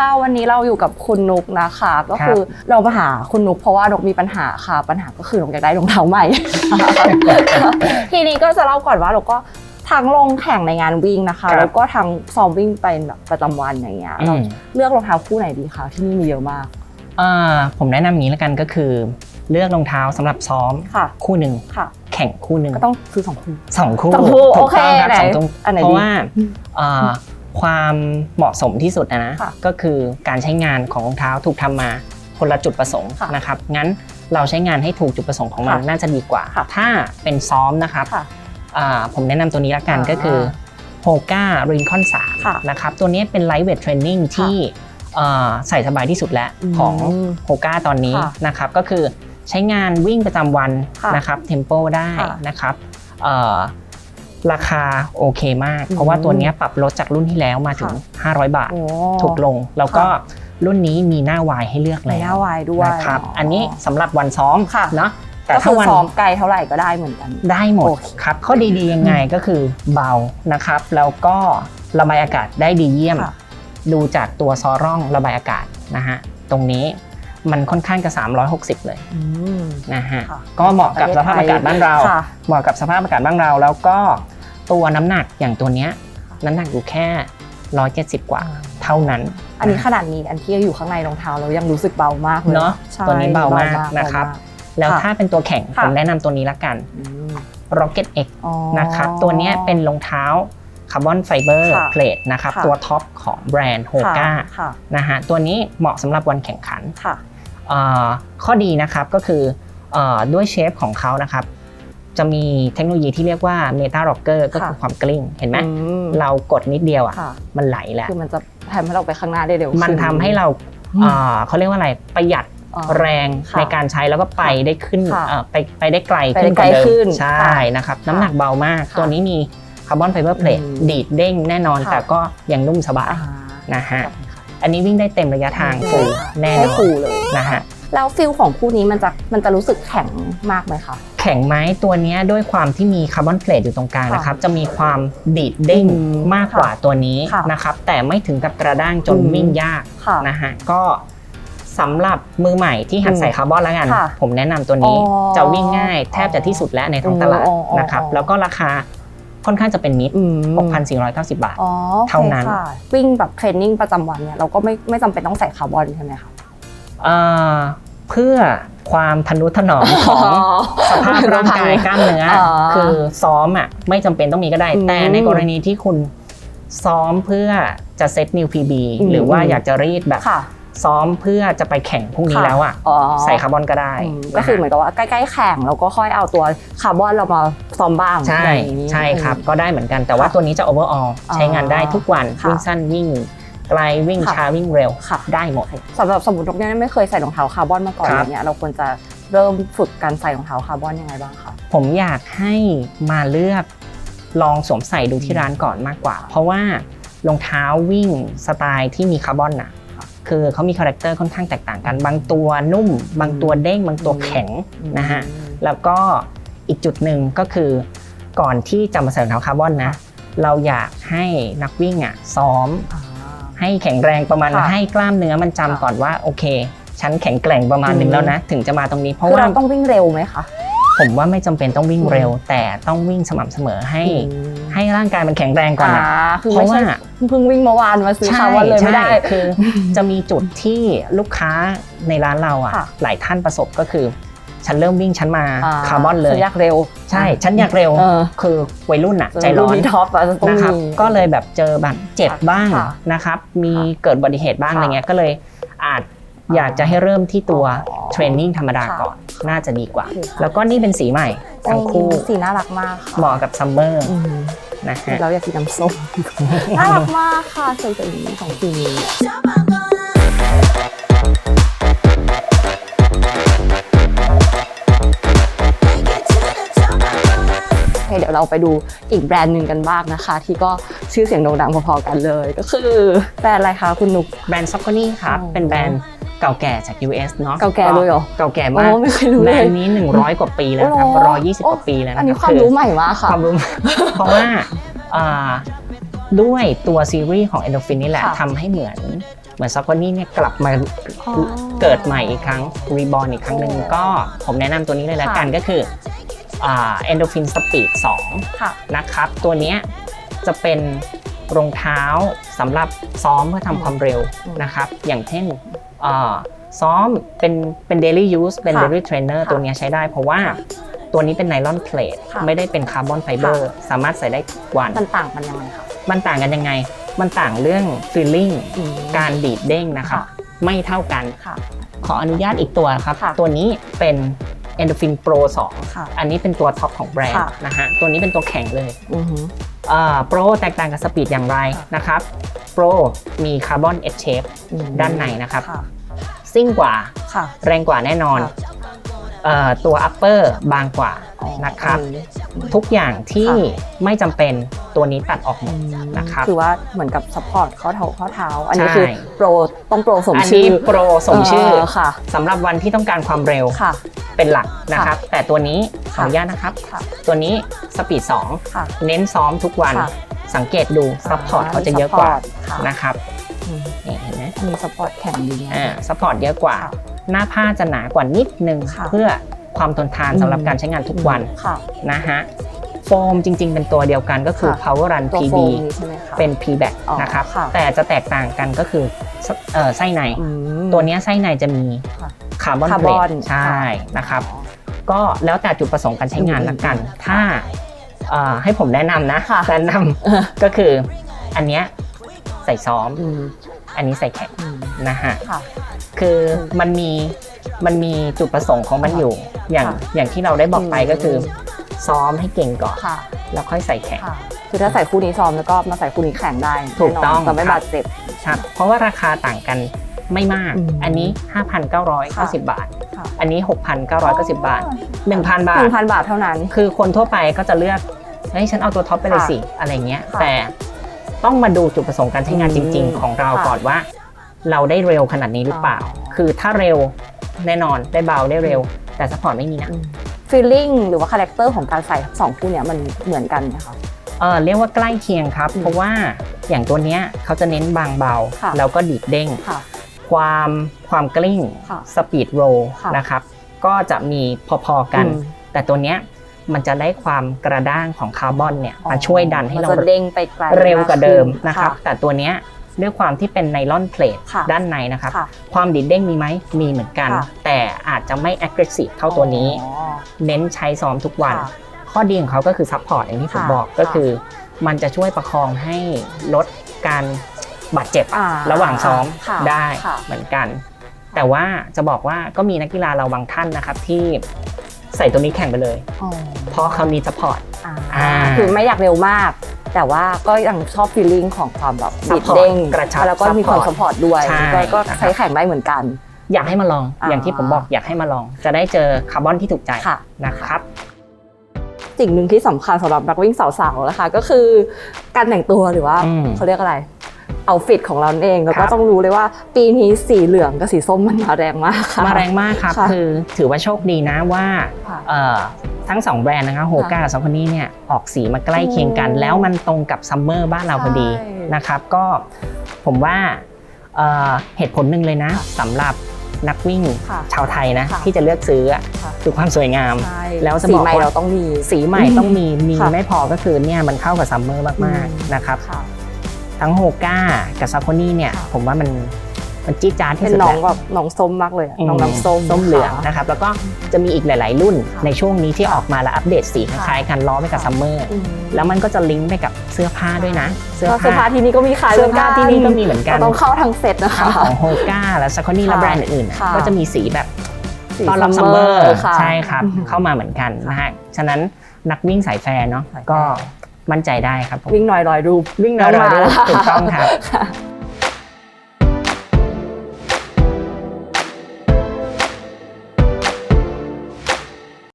ค่ะ วันนี้เราอยู่กับคุณนุกนะคะ ก็คือเรามาหาคุณนุกเพราะว่านกมีปัญหาค่ะ ปัญหาก็คือนกอยากได้รองเท้าใหม่ ทีนี้ก็จะเล่าก่อนว่าเราก็ทั้งลงแข่งในงานวิ่งนะคะครับแล้วก็ทั้งซ้อมวิ่งเป็นแบบประจำวันอย่างเงี้ยอืเรามเลือกรองเท้าคู่ไหนดีคะที่นี่มีเยอะมากอ่าผมแนะนำอย่างนี้แล้วกันก็คือ เลือกรองเท้าสำหรับซ้อมค่ะคู่หนึ่งค่ะแข่งคู่หนึ่งก็ต้องซื้อสองคู่สองคู่สองคู่ถูกโอเคต้องครับไหนสองคู่อันไหนเพดีราะว่าอ่า ความเหมาะสมที่สุดนะนะค่ะก็คือการใช้งานของรองเท้าถูกทำมาคนละจุดประสงค์ค่ะนะครับงั้นเราใช้งานให้ถูกจุดประสงค์ของมันค่ะน่าจะดีกว่า ค่ะถ้าเป็นซ้อมนะครับค่ะอ่าผมแนะนำตัวนี้ละกันอ่าก็คือ h o g a r i n c o n ค่ะ3นะครับตัวนี้เป็นไลท์เวทเทรนนิ่งที่เอ่อใส่สบายที่สุดแล้วอืมของโฮก้าตอนนี้ค่ะนะครับก็คือใช้งานวิ่งประจำวันค่ะนะครับเทมโปได้ค่ะ นะครับเอ่อ ราคาโอเคมากอืมเพราะว่าตัวเนี้ยปรับลดจากรุ่นที่แล้วมาถึง 500 บาทโอ้ถูกลง แล้วก็ค่ะรุ่นนี้มีหน้าวายให้เลือกมีแล้หน้าววายด้วยนะครับอันนี้สำหรับวันซ้อมค่ะเนาะแต่ก็ถ้าคือวันซ้อมไกลเท่าไหร่ก็ได้เหมือนกัน ได้หมดโอเคครับข้อดีๆยังไงก็คือเบานะครับแล้วก็ระบายอากาศได้ดีเยี่ยมค่ะดูจากตัวซอร่องระบายอากาศนะฮะตรงนี้มันค่อนข้างจะ 360 เลยอืมนะฮะค่ะก็เหมาะกับสภาพอากาศบ้านเราค่ะเหมาะกับสภาพอากาศบ้านเราแล้วก็ ตัวน้ำหนักอย่างตัวเนี้ยน้ำหนักอยู่แค่170กว่าอ่าเท่านั้นอันนี้ขนาดนี้อันที่อยู่ข้างในรองเท้าเรายังรู้สึกเบามากเลยเนอะใช่ตัวนี้เบามากนะครับ แล้วค่ะถ้าเป็นตัวแข่งค่ะผมแนะนำตัวนี้ละกันอืม Rocket X อ๋อนะครับตัวเนี้ยเป็นรองเท้าคาร์บอนไฟเบอร์ค่ะเพลทนะครับค่ะตัวท็อปของแบรนด์โฮค่ะก้าค่ะนะฮะตัวนี้เหมาะสำหรับวันแข่งขันค่ะเอ่อข้อดีนะครับก็คือเอ่อด้วยเชฟของเขานะครับ จะมีเทคโนโลยีที่เรียกว่า Meta Rocker ก็คือค่ะความกลิ้ง เห็นไหมอืมเรากดนิดเดียวอะค่ะมันไหลแล้วคือมันจะทำให้เราไปข้างหน้าได้เร็วมันขึ้ทำให้เราอืมเอ่อเขาเรียกว่าอะไรประหยัดอ๋อแรงค่ะในการใช้แล้วก็ไปได้ขึ้นค่ะเอ่อไปไปได้ไกลไปได้ขึ้นกว่าเดิไกลขึ้มนใช่ค่ะนะครับค่ะน้ำหนักเบามากค่ะตัวนี้มีคาร์บอนไฟเบอร์เพลทอืมดีดเด้งแน่นอนค่ะแต่ก็ยังนุ่มสบายอ่านะฮะอันนี้วิ่งได้เต็มระยะทางฟูลแน่นได้อนฟูลเลยนะฮะ แล้วฟิลของคู่นี้มันจะมันจะรู้สึกแข็งมากไหมคะ แข็งไหมตัวเนี้ยด้วยความที่มีคาร์บอนเพลทอยู่ตรงกลางค่ะนะครับ จะมีความดีดเด้งอืมมากกว่าตัวนี้ค่ะนะครับ แต่ไม่ถึงกับกระด้างจนอืมวิ่งยากค่ะนะฮะก็สำหรับมือใหม่ที่หัดอืมใส่คาร์บอนแล้วกันค่ะผมแนะนำตัวนี้อ๋อจะวิ่งง่ายแทบจะที่สุดแล้วในท้องตลาดอ๋ออ๋อนะครับอ๋อแล้วก็ราคาค่อนข้างจะเป็นมิตรอืม6,490 บาทอ๋อโอคเท่านั้นค่ะวิ่งแบบเทรนนิ่งประจำวันเนี่ยเราก็ไม่ไม่จำเป็นต้องใส่คาร์บอนใช่ไหมคะ เอ่อเพื่อความทนุถนอมของสภาพร่างกายกล้ามเนื้อออคือซ้อมอะไม่จำเป็นต้องมีก็ได้อืมแต่ในกรณีที่คุณซ้อมเพื่อจะเซตนิวพีบีอืมหรือว่าอยากจะรีดแบบค่ะซ้อมเพื่อจะไปแข่งพรุ่งนี้ค่ะแล้วอะอ๋อใส่คาร์บอนก็ได้อืมก็คือเหมือนกับว่าใกล้ๆแข่งเราก็ค่อยเอาตัวคาร์บอนเรามาซ้อมบ้างใช่อย่างนี้ใช่ครับก็ได้เหมือนกันแต่ว่าตัวนี้จะ overall อ๋อใช้งานได้ทุกวันค่ะวิ่งสั้นวิ่ง ไกลวิ่งค่ะช้าวิ่งเร็วค่ะ ได้หมด สำหรับสมมตินกเนี่ยไม่เคยใส่รองเท้าคาร์บอนมาก่อนคอรับย่างเงี้ยเราควรจะเริ่มฝึกการใส่รองเท้าคาร์บอนยังไงบ้างคะผมอยากให้มาเลือกลองสวมใส่ดูที่ร้านก่อนมากกว่า เพราะว่ารองเท้าวิ่งสไตล์ที่มีคาร์บอนน่ะค่ะคือเขามีคาแรคเตอร์ค่อนข้างแตกต่างกัน บางตัวนุ่ม บางตัวเด้ง บางตัวแข็งนะฮะ แล้วก็อีกจุดหนึ่งก็คือก่อนที่จะมาใส่รองเท้าคาร์บอนนะ เราอยากให้นักวิ่งอะซ้อมอ่า ให้แข็งแรงประมาณค่ะให้กล้ามเนื้อมันจำค่ะ ก่อนว่าโอเค ฉันแข็งแกร่งประมาณหนึ่อืงมแล้วนะ ถึงจะมาตรงนี้เพราะคือว่าเราต้องวิ่งเร็วไหมคะ ผมว่าไม่จำเป็นต้องวิ่งเร็ว แต่ต้องวิ่งสม่ำเสมอให้ ให้ร่างกายมันแข็งแรงก่อนอ่านะ คือเพไม่ราะใช่ว่า เพิ่งวิ่งเมื่อวานมาซื้อใช่คาร์บอนเลยไม่ได้ ใช่คือ จะมีจุดที่ลูกค้าในร้านเราอะค่ะ หลายท่านประสบก็คือ ฉันเริ่มวิ่งฉันมาอ่คาร์บอนเลยฉันอยากเร็ว ใช่ฉันอยากเร็วเออคือวัยรุ่นอะใจร้อนมีท็อปอะต้องนะครับมีก็เลยแบบเจอแบบเจ็บบ้างค่ะนะครับ มีค่ะเกิดอุบัติเหตุบ้างค่ะอะไรเงี้ยก็เลยอาจอยากจะให้เริ่มที่ตัวอ๋อเทรนนิ่งธรรมดาค่ะก่อนน่าจะดีกว่าโอเคค่ะแล้วก็นี่เป็นสีใหม่ทั้งคู่โอ้สีน่ารักมากค่ะเหมาะกับซัมเมอร์อืมนะฮะเราอยากกินน้ำส้มน่ารักมากค่ะสวยๆนี้ของสีนี้ ยวเราไปดูอีกแบรนด์หนึ่งกันบ้างนะคะ ที่ก็ชื่อเสียงโด่งดังพอๆกันเลย ก็คือแบรนด์อะไรคะคุณนุก แบรนด์ซ็อกโกนี่ครับอ๋อเป็นแบรนด์เก่าแก่จาก US เนาะเก่าแก่เลยเหรอเก่าแก่โอ้มากไม่เคยรู้แบเลรยนด์นี้ 100 กว่าปีแล้วครับโอ้โหร้อยยี่สิบกว่าปีแล้วนะอันนี้รับความรู้ใหม่มากค่ะความรู้เพราะว่าอ่าด้วยตัวซีรีส์ของ Endorphin นี่แหละค่ะทำให้เหมือนเหมือนซอฟต์นี่เนี่ยกลับมาอ๋อเกิดใหม่อีกครั้งรีบอ r อีกครั้งหนึ่งก็ผมแนะนำตัวนี้เลยละกันค่ะก็คือ อ่า endorphin speed 2ค่ะนะครับ ตัวเนี้ยจะเป็นรองเท้าสำหรับซ้อมเพื่อทำความเร็วอืมนะครับ อย่างเช่นอ่าซ้อมเป็นเป็น daily use เป็นค่ะ daily trainer ค่ะตัวเนี้ยใช้ได้เพราะว่าค่ะตัวนี้เป็นไนลอนเพลทค่ะไม่ได้เป็นคาร์บอนไฟเบอร์สามารถใส่ได้ทุกวัน มันต่างกันยังไงคะมันต่างกันยังไง มันต่างเรื่อง feeling อืมการดีดเด้งนะครับค่ะไม่เท่ากันค่ะขออนุญาตอีกตัวครับค่ะตัวนี้เป็น Endorphin Pro ค่ะ2 อันนี้เป็นตัวท็อปของแบรนด์ค่ะ นะฮะตัวนี้เป็นตัวแข็งเลยอือหืออ่า Pro แตกต่างกับสปีดอย่างไรค่ะนะครับ Pro มีคาร์บอน Edge Shape อืม ด้านในนะครับ ค่ะซิ่งกว่าค่ะ แรงกว่าแน่นอน ค่ะเอ่อ ตัว Upper บางกว่าอ๋อนะครับอืมทุกอย่างที่ค่ไม่จำเป็นตัวนี้ตัดออกหมดอืมนะครับ คือว่าเหมือนกับซัพพอร์ตข้อเท้าข้อเท้า อันนี้ใช่คือโปรต้องโปรสมอันชื่นี้อโปรสมชื่อเค่ะสำหรับวันที่ต้องการความเร็วค่ะเป็นหลักนะครับ แต่ตัวนี้ขอค่ะอนุญาตนะครับค่ะตัวนี้สปีดค่ะ2เน้นซ้อมทุกวันค่ะสังเกตดูซัพพอร์ตเขาจะเยอะกว่าค่ะนะครับอืมนี่เห็นไหมมีซัพพอร์ตแข็งดีนะอ่าซัพพอร์ตเยอะกว่าค่ะ หน้าผ้าจะหนากว่านิดนึงค่ะเพื่อความทนทานอืมสำหรับการใช้งานทุกวันค่ะนะฮะโฟมจริง ๆ เป็นตัวเดียวกันก็คือค่ะ Power Run ตัวโฟ PB มนี้ใช่ไหมคะเป็น p b a c อ๋อนะครับค่ะแต่จะแตกต่างกันก็คือเอ่อไส้ในอืมตัวเนี้ยไส้ในจะมีค่ะคาร์บอนคาร์เบบรอนใช่ค่ะนะครับก็แล้วแต่จุดประสงค์การใช้งานอืมละกัน ถ้าเอ่อให้ผมแนะนำนะค่ะแนะนำก็คืออันเนี้ยใส่ซ้อมอืมอันนี้ใส่แข็งอืม นะฮะค่ะคือมันมีมันมีจุดประสงค์ของมันอยู่ อย่างค่ะอย่างที่เราได้บอกไปอืมก็คือ ซ้อมให้เก่งก่อนค่ะแล้วค่อยใส่แข็งค่ะคือถ้าใส่คู่นี้ซ้อมแล้วก็มาใส่คู่นี้แข่งได้ถูกต้องแน่นนจะไม่ครับบาดเจ็บครับเพราะว่าราคาต่างกันไม่มากอืมอันนี้ 5,990 บาทค่ะอันนี้ 6,990 บาท 1,000 บาหทนึ่งพันบาทเท่านั้น คือคนทั่วไปก็จะเลือกเฮ้ยฉันเอาตัวท็อปไปเลยค่ะสิ อะไรเงี้ยค่ะแต่ต้องมาดูจุดประสงค์การใช้งานอืจมริง ๆ ของเราค่ะก่อนว่า เราได้เร็วขนาดนี้หรือเปล่าอ๋อคือถ้าเร็วแน่นอนได้เบาได้เร็ว แต่สปอร์ตไม่มีนะฟีลลิ่งหรือว่าคาแรคเตอร์ของการใส่สองคู่เนี้ยมันเหมือนกันไหมคะเออเรียกว่าใกล้เคียงครับอืมเพราะว่าอย่างตัวเนี้ยเขาจะเน้นบางเบาค่ะแล้วก็ดีดเด้งค่ะความความกลิ้งค่ะสปีดโรค่ะนะครับ ก็จะมีพอๆกันอืมแต่ตัวเนี้ยมันจะได้ความกระด้างของคาร์บอนเนี่ยมาช่วยดันให้เรามันจะเด้งไปไกลเร็วกว่าเดิมขึ้นะครับ แต่ตัวเนี้ย ด้วยความที่เป็นไนลอนเพลทค่ะด้านในนะครับค่ะความดีดเด้งมีไหมมีเหมือนกันค่ะแต่อาจจะไม่ aggressive เท่าตัวนี้อ๋อเน้นใช้ซ้อมทุกวันค่ะข้อดีของเขาก็คือซัพพอร์ตอย่างที่ผมค่ะบอกก็ค่ะคือ มันจะช่วยประคองให้ลดการบาดเจ็บอ่าระหว่างซ้อมค่ะได้ค่ะเหมือนกัน แต่ว่าจะบอกว่าก็มีนักกีฬาเราบางท่านนะครับที่ใส่ตัวนี้แข่งไปเลยอ๋อเพราะเขามีซัพพอร์ตอ่าอ่าคือไม่อยากเร็วมาก แต่ว่าก็ยังชอบฟีลลิ่งของความแบบดีด Support เด้งกระชับแล้วก็มีความ support สปอร์ตด้วยใช่ก็ก็นะครับ ใช้แข่งได้เหมือนกัน อยากให้มาลอง อ่า อย่างที่ผมบอกอยากให้มาลอง จะได้เจอคาร์บอนที่ถูกใจค่ะ นะครับ สิ่งหนึ่งที่สำคัญสำหรับนักวิ่งสาวๆนะคะ ก็คือการแต่งตัวหรือว่าอืมเขาเรียกอะไรเอาฟิตของเราเอง แล้วคก็รับต้องรู้เลยว่าปีนี้สีเหลืองกับสีส้มมันมาแรงมากค่ะ มาแรงมากครับ ค่ะคือถือว่าโชคดีนะว่าค่ะ เอ่อ ทั้งสองแบรนด์นะครับโฮก้ากับซองคนนี้เนี่ยออกสีมาใกล้เคียงกันอืมแล้วมันตรงกับซัมเมอร์บ้านเราพอดีใช่นะครับก็ผมว่าเอ่อเหตุผลหนึ่งเลยนะสำหรับนักวิ่งค่ะชาวไทยนะค่ะที่จะเลือกซื้ออะค่ะคือความสวยงามใช่แล้วจะสีบอกใหม่ว่าเราต้องมีสีใหม่ต้องมีมีค่ะไม่พอก็คือเนี่ยมันเข้ากับซัมเมอร์มากอืมๆนะครับค่ะทั้งโฮก้ากับซาโคนี่เนี่ยค่ะผมว่ามัน มันจี๊ดจ๊าดที่เป็นสุดน้องแล้วแบบน้องส้มมากเลยอะอืมน้องน้ำส้มส้มเหลืองค่ะ นะครับ แล้วก็จะมีอีกหลาย ๆ รุ่นค่ะในช่วงนี้ที่ออกมาแล้วอัปเดตสีคค่ะ ล้ายๆกันล้อไปกับค่ะซัมเมอร์อืมแล้วมันก็จะลิงก์ไปกับเสื้อผ้าด้วยนะ เสื้อก็เสื้อผ้าผ้าที่นี่ก็มีขายเสื้อผ้าที่นี่ก็มีเหมือนกัน เราต้องเข้าทั้งเซตนะคะทั้งของโฮก้าและซาโคนี่และค่ะแบรนด์อื่นๆน่ะค่ะก็จะมีสีแบบสีตอนรับซัมเมอร์ค่ะใช่ครับ อืมเข้ามาเหมือนกันนะฮะฉะนั้นนักวิ่งสายแฟร์เนาะสายแฟร์ก็มั่นใจได้ครับผมวิ่งหน่อยลอยรูป วิ่งหน่อยต้องมาๆแล้วถูกต้องครับ ค่ะ